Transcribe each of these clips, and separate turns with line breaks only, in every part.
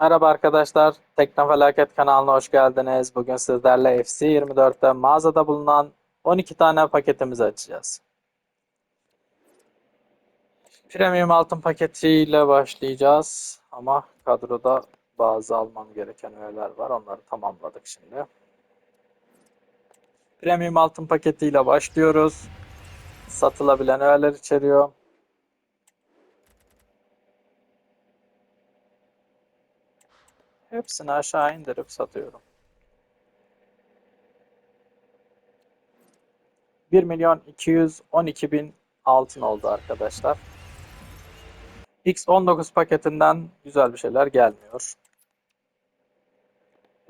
Merhaba arkadaşlar, Teknofelaket kanalına hoş geldiniz. Bugün sizlerle FC24'te mağazada bulunan 12 tane paketimizi açacağız. Premium altın paketiyle başlayacağız ama kadroda bazı almam gereken üyeler var. Onları tamamladık şimdi. Premium altın paketiyle başlıyoruz. Satılabilen öğeler içeriyor. Hepsini aşağı indirip satıyorum. 1 milyon 212 bin altın oldu arkadaşlar. X19 paketinden güzel bir şeyler gelmiyor.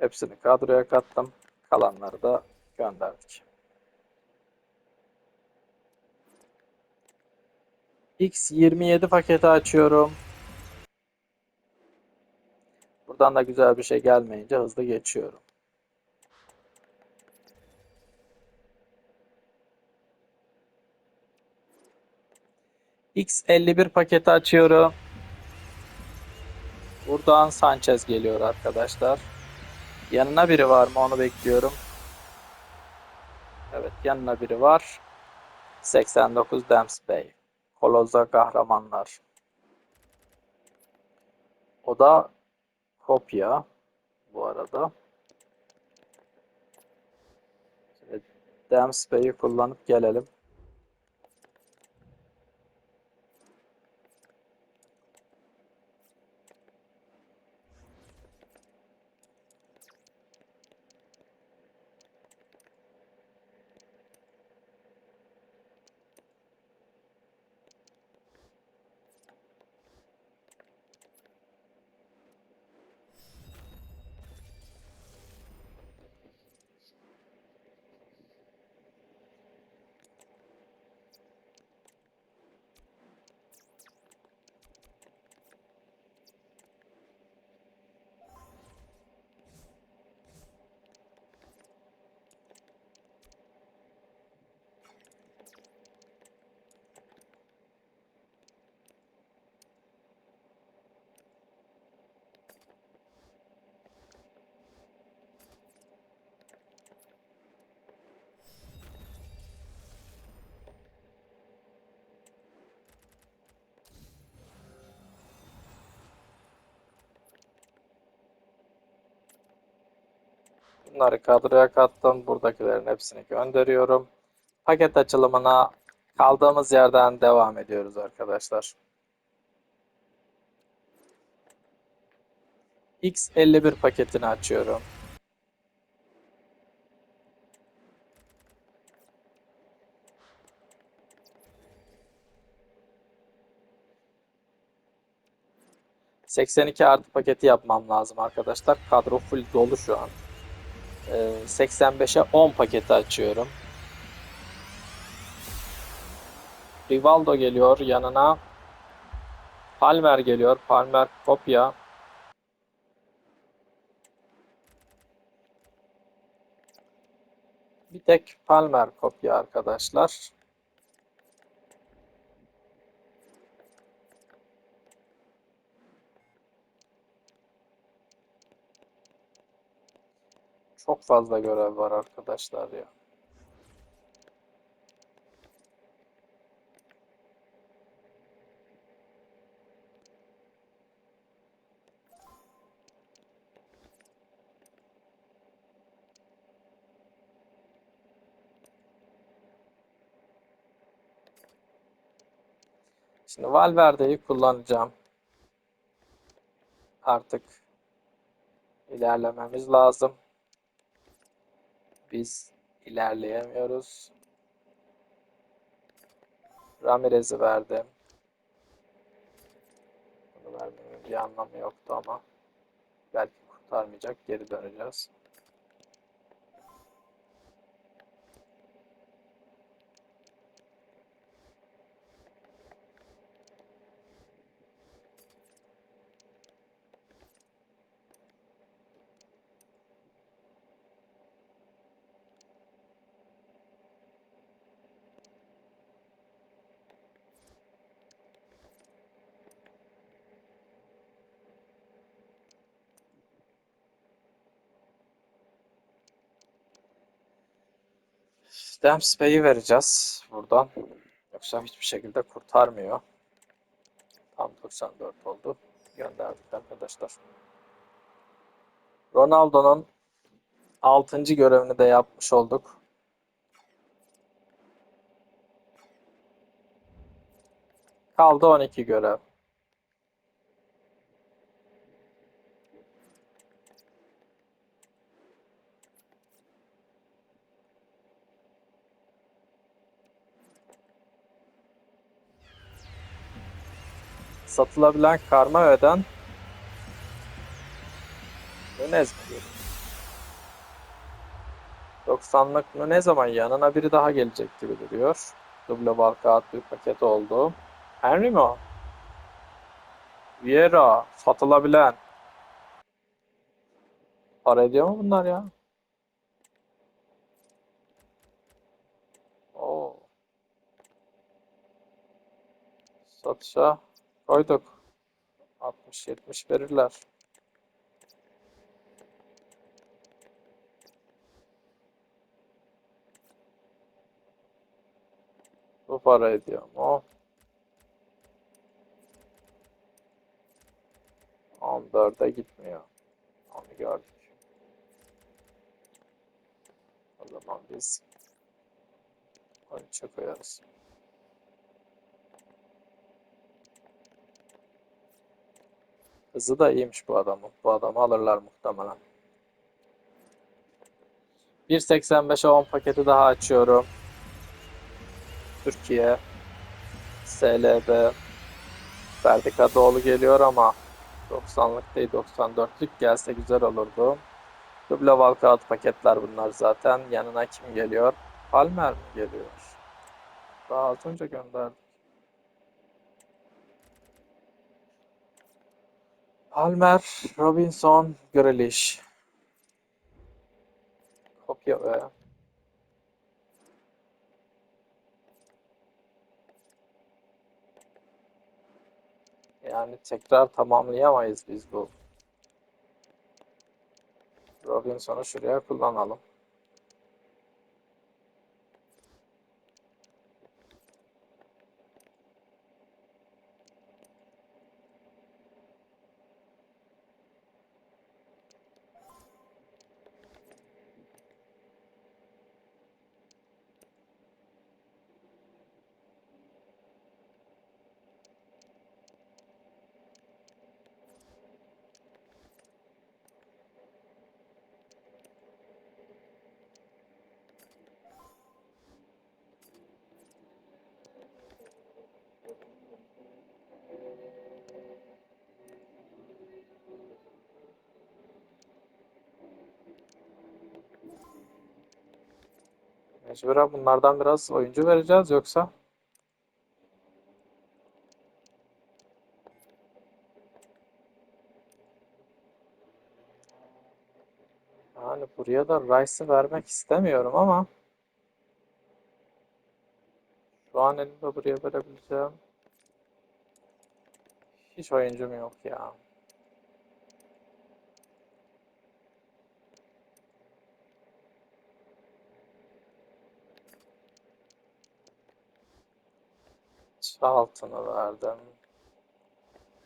Hepsini kadroya kattım. Kalanları da gönderdik. X27 paketi açıyorum. Buradan da güzel bir şey gelmeyince hızlı geçiyorum. X51 paketi açıyorum. Buradan Sanchez geliyor arkadaşlar. Yanına biri var mı onu bekliyorum. Evet yanına biri var. 89 Dems Bey. Koloz'a kahramanlar. O da kopya bu arada. Şimdi Dems Bey'i kullanıp gelelim. Bunları kadroya kattım. Buradakilerin hepsini gönderiyorum. Paket açılımına kaldığımız yerden devam ediyoruz arkadaşlar. X51 paketini açıyorum. ...82 artı paketi yapmam lazım arkadaşlar. Kadro full dolu şu an. Ee, 85'e 10 paketi açıyorum. Rivaldo geliyor yanına. Palmer geliyor. Palmer kopya. Bir tek Palmer kopya arkadaşlar. Çok fazla görev var arkadaşlar ya. Şimdi Valverde'yi kullanacağım. Artık ilerlememiz lazım. Biz ilerleyemiyoruz. Ramirez'i verdim. Bunu vermemin bir anlamı yoktu ama belki kurtarmayacak. Geri döneceğiz. Dempsey'i vereceğiz buradan. Yoksa hiçbir şekilde kurtarmıyor. Tam 94 oldu. Gönderdik arkadaşlar. Ronaldo'nun 6. görevini de yapmış olduk. Kaldı 12 görev. Satılabilen karma öden Nunez geliyor? 90'lık ne zaman yanına biri daha gelecek gibi duruyor. Duble walkout bir paket oldu. Henry mi o? Vieira satılabilen. Para ediyor mu bunlar ya? Oo. Satışa koyduk. 60-70 verirler. Bu para ediyor mu? 14'e gitmiyor. Onu gördük. O zaman biz 13'e koyarız. Hızı da iyiymiş bu adamın. Bu adamı alırlar muhtemelen. 1.85'e 10 paketi daha açıyorum. Türkiye SLB Ferdi Kadıoğlu geliyor ama 90'lık değil 94'lük gelse güzel olurdu. Duble walkout paketler bunlar zaten. Yanına kim geliyor? Palmer mi geliyor? Daha az önce gönderdik. Palmer, Robinson, Grealish. Kopya ve Yani tekrar tamamlayamayız biz bu. Robinson'u şuraya kullanalım. Mecburen bunlardan biraz oyuncu vereceğiz yoksa yani buraya da Rice'ı vermek istemiyorum ama şu an elimde buraya verebileceğim hiç oyuncum yok ya. Charlton'ı verdim.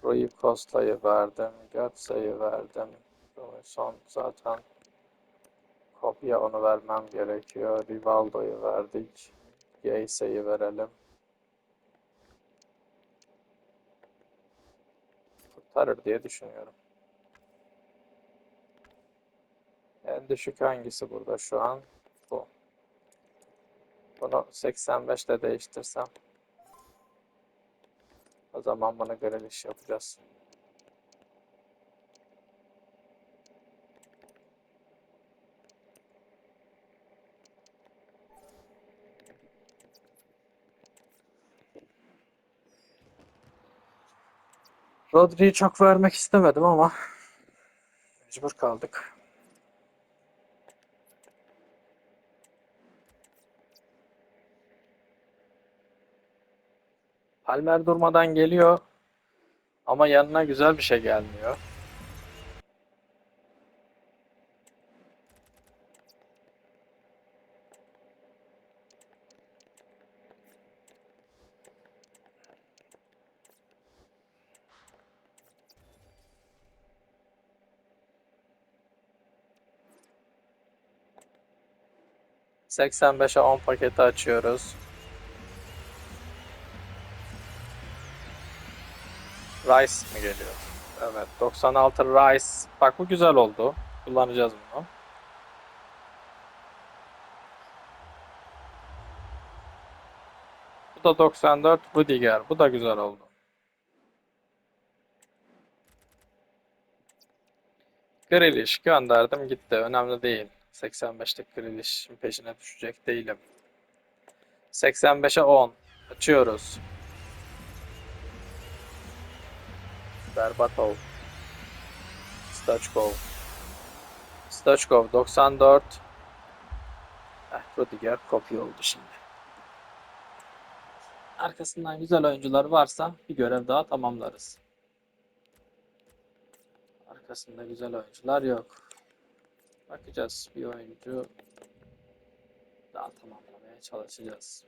Rui Costa'yı verdim. Götze'yi verdim. Son zaten kopya onu vermem gerekiyor. Rivaldo'yu verdik. Geyse'yi verelim. Kurtarır diye düşünüyorum. En düşük hangisi burada şu an? Bu. Bunu 85'te değiştirsem. O zaman bana göre iş yapacağız. Rodri'yi çok vermek istemedim ama mecbur kaldık. Palmer durmadan geliyor. Ama yanına güzel bir şey gelmiyor. Seksen beşe on paketi açıyoruz. Rice mi geliyor? Evet 96 Rice. Bak bu güzel oldu. Kullanacağız bunu. Bu da 94 Rudiger. Bu da güzel oldu. Grealish gönderdim gitti. Önemli değil. 85'lik Grealish'in peşine düşecek değilim. 85'e 10. Açıyoruz. Berbatov. Stochkov. Stochkov 94. Eh, Rudiger kopya oldu şimdi. Arkasından güzel oyuncular varsa bir görev daha tamamlarız. Arkasında güzel oyuncular yok. Bakacağız bir oyuncu daha tamamlamaya çalışacağız.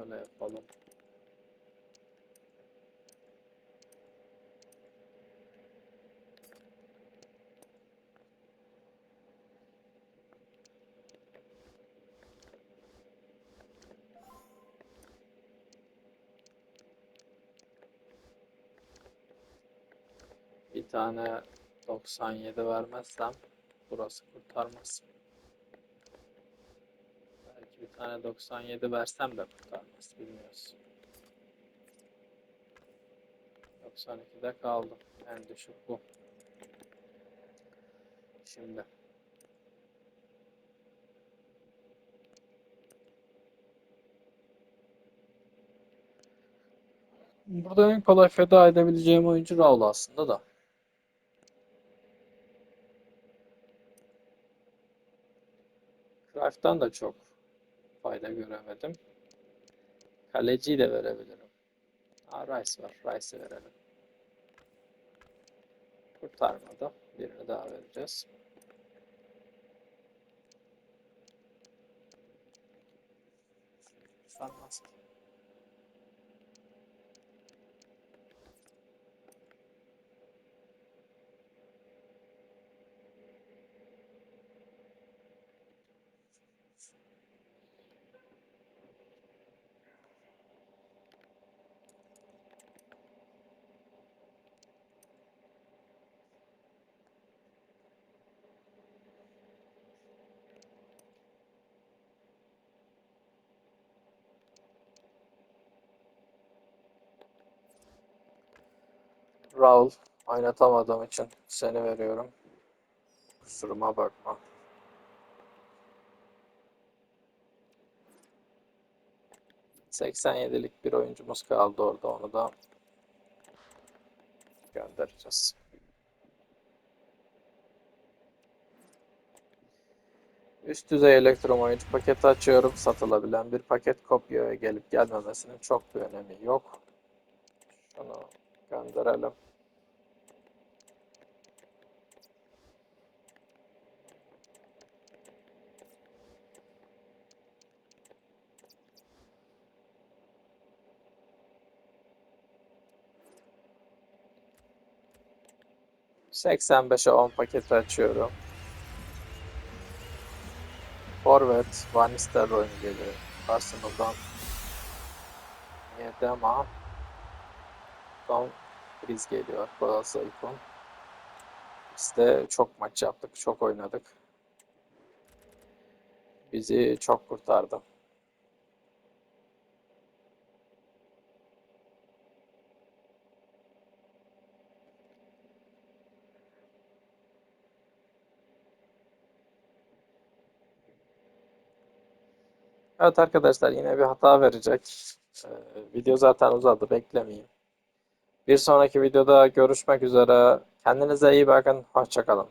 Şöyle yapalım. Bir tane 97 vermezsem burası kurtarmaz. Tane 97 versem de kurtarmaz. Bilmiyoruz. 92'de kaldım. En düşük bu. Şimdi. Burada en kolay feda edebileceğim oyuncu Raul aslında da. Cruyff'tan da çok fayda göremedim. Kaleciyi de verebilirim. Aa, Rice var. Rice'i verelim. Kurtarmadı. Birini daha vereceğiz. Sanmaz. Raul oynatamadığım için seni veriyorum. Kusuruma bakma. ...87'lik bir oyuncumuz kaldı orada. Onu da göndereceğiz. Üst düzey elektron oyuncu paketi açıyorum. Satılabilen bir paket kopyaya gelip gelmemesinin çok bir önemi yok. Şunu gönderelim. ...85'e 10 paketi açıyorum. Forvet Van Nistelrooy geliyor. Arsenal'dan Yedema Tom Friz geliyor. Balasa ikon. Biz de çok maç yaptık. Çok oynadık. Bizi çok kurtardı. Evet arkadaşlar yine bir hata verecek. Ee, video zaten uzadı beklemeyin. Bir sonraki videoda görüşmek üzere. Kendinize iyi bakın. Hoşçakalın.